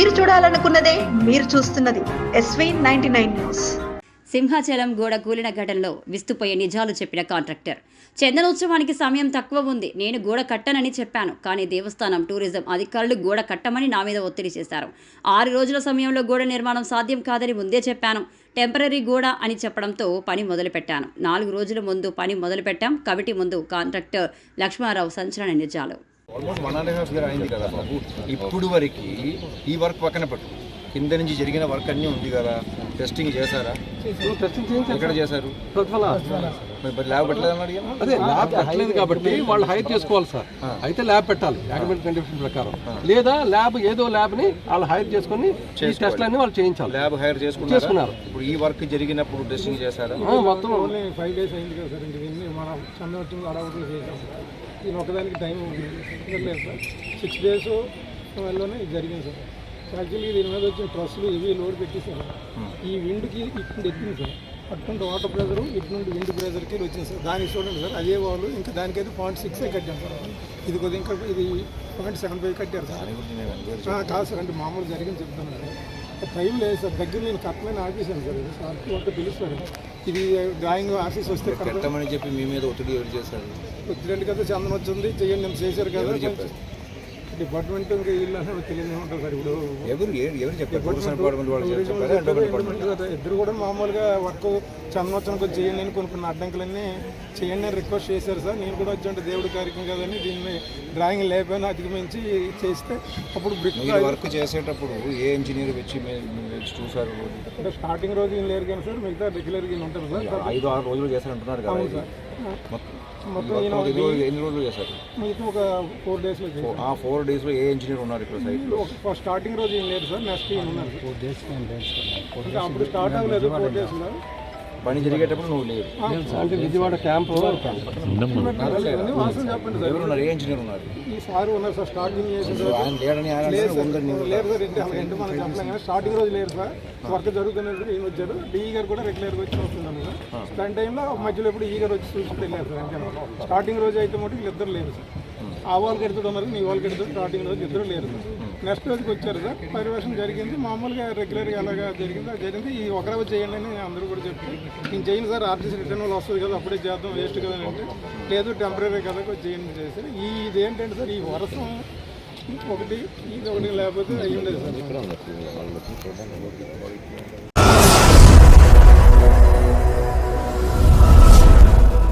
మీరు చూడాలనుకున్నదే మీరు చూస్తున్నది SV ninety nine news. Simhachalam గోడ కూలిన ఘటనలో విస్తుపోయే నిజాలు చెప్పిన కాంట్రాక్టర్. చందనోత్సవానికి సమయం తక్కువ ఉంది. నేను గోడ కట్టనని చెప్పాను. కానీ దేవస్థానం టూరిజం అధికారులు గోడ కట్టమని నా మీద ఒత్తిడి చేశారు. ఆరు రోజుల సమయంలో గోడ నిర్మాణం సాధ్యం కాదని ముందే చెప్పాను. టెంపరీ గోడ అని చెప్పడంతో పని మొదలుపెట్టాను. నాలుగు రోజుల ముందు పని మొదలుపెట్టాం. కమిటీ ముందు కాంట్రాక్టర్ లక్ష్మారావు సంచలన నిజాలు. Almost one and half year అయింది కదా బాబు. ఇప్పుడు వరకు ఈ వర్క్ పక్కన పెట్టు. కింద నుంచి జరిగిన వర్క్ అన్నీ ఉంది కదా. టెస్టింగ్ చేశారా? ఎక్కడ చేశారు? మరి ల్యాబ్ అదే ల్యాబ్ పెట్టలేదు కాబట్టి వాళ్ళు హైర్ చేసుకోవాలి సార్ అయితే ల్యాబ్ పెట్టాలి కండిషన్ ప్రకారం. లేదా ల్యాబ్ ఏదో ల్యాబ్ని వాళ్ళు హైర్ చేసుకొని ఈ టెస్ట్లు అన్ని వాళ్ళు చేయించాలి. ల్యాబ్ హైర్ చేసుకున్నారు? చేసుకున్నారు. ఇప్పుడు ఈ వర్క్ జరిగినప్పుడు టెస్టింగ్ చేశారా? మొత్తం. ఓన్లీ ఫైవ్ డేస్ అయింది కదా సార్ మనం దీని ఒకదానికి టైం సిక్స్ డేస్ ఇది జరిగింది సార్ యాక్చువల్లీ దీని మీద వచ్చిన ట్రస్సులు ఇవి లోడ్ పెట్టేసారు ఈ విండ్కి ఇటు ఎక్కింది సార్. అటువంటి వాటర్ ప్రెజర్ ఇటు నుండి విండ్ ప్రెజర్కి వచ్చింది సార్ దానికి చూడండి సార్ అదే వాళ్ళు ఇంకా దానికైతే పాయింట్ సిక్స్ కట్టాం సార్. ఇది కొద్దిగా ఇంకా ఇది పాయింట్ సెవెన్ ఫైవ్ కట్టారు సార్. కాదు సార్ అంటే మామూలు జరిగింది చెప్తాను సార్. టైం లేదు సార్. దగ్గర నేను కట్టమని ఆఫీసాను సార్. సార్ ఒక పిలుస్తారు. ఇది డ్రాయింగ్ ఆఫీస్ వస్తే కరెక్ట్ పెట్టమని చెప్పి మీ మీద ఒత్తిడి ఎవరు చేశారు? వచ్చినట్టు కదా చందనం వచ్చింది చెయ్యండి నేను చేశారు కదా డిపార్ట్మెంట్ ఇంకా వీళ్ళు తెలియదు ఉంటుంది సార్ ఇప్పుడు. ఎవరు ఎవరు చెప్పారు? టూరిజం డిపార్ట్మెంట్ వాళ్ళు చెప్పారు డిపార్ట్మెంట్ ఇద్దరు కూడా మామూలుగా వర్క్ చందనోత్సవం కొంచెం చేయండి అని కొన్ని కొన్ని అడ్డంకులన్నీ చేయండి అని రిక్వెస్ట్ చేశారు సార్. నేను కూడా వచ్చి దేవుడి కార్యక్రమం కదని దీన్ని డ్రాయింగ్ లేకపోయినా అధిగమించి చేస్తే అప్పుడు మీరు వర్క్ చేసేటప్పుడు ఏ ఇంజనీర్ వచ్చి చూసారు అంటే స్టార్టింగ్ రోజు ఏం లేరు కానీ సార్ మిగతా రెగ్యులర్గా ఉంటుంది సార్. ఐదు ఆరు రోజులు చేశారంటున్నారు కదా. మొత్తం ఎన్ని రోజులు- చేశారు? ఒక ఫోర్ డేస్లో చేశారు. ఆ ఫోర్ డేస్లో ఏ ఇంజనీర్ ఉన్నారు ఇక్కడ సైట్లో? స్టార్టింగ్ రోజు ఏం లేదు సార్ నెక్స్ట్ ఈయన ఉన్నారు. ఫోర్ డేస్ అప్పుడు స్టార్ట్ అవ్వలేదు ఫోర్ డేస్లో పని జరిగేటప్పుడు నువ్వు లేవు. అంటే విజయవాడ క్యాంప్ అన్ని వాసన చెప్పండి సార్ ఎవరు ఉన్నారు ఏ ఇంజనీర్ ఉన్నారు? ఈ సార్ ఉన్నారు సార్ స్టార్టింగ్ ఆయన లేడని లేదు లేరు సార్. మనం చెప్పలేం స్టార్టింగ్ రోజు లేరు సార్. వర్క్ జరుగుతున్నప్పుడు ఈయన వచ్చారు. డిఈ గారు కూడా రెగ్యులర్గా వచ్చి వస్తున్నాను సార్. దాని టైంలో మధ్యలో ఎప్పుడు ఈ గారు వచ్చి చూసి వెళ్ళారు సార్ అంతే స్టార్టింగ్ రోజు అయితే మటుకు వీళ్ళిద్దరు లేరు సార్. ఆ వాళ్ళకి ఎడుతుంది ఉన్నారు నీ వాళ్ళకి ఎడుతుంది స్టార్టింగ్ రోజు ఇద్దరు లేరు సార్. నెక్స్ట్ రోజుకి వచ్చారు సార్. పరివేషణ జరిగింది. మామూలుగా రెగ్యులర్గా అలాగా జరిగింది అది జరిగింది. ఈ ఒక చేయండి అని అందరూ కూడా చెప్తే నేను చేయను సార్. ఆర్టీసీ రిటర్న్ వాళ్ళు వస్తుంది కదా అప్పుడే చేద్దాం వేస్ట్ కదా అంటే. లేదు టెంపరీ కదా కొంచెం చేయండి చేసి ఈ ఏంటంటే సార్ ఈ వర్షం ఒకటి ఇది ఒకటి లేకపోతే అయ్యి ఉండేది సార్.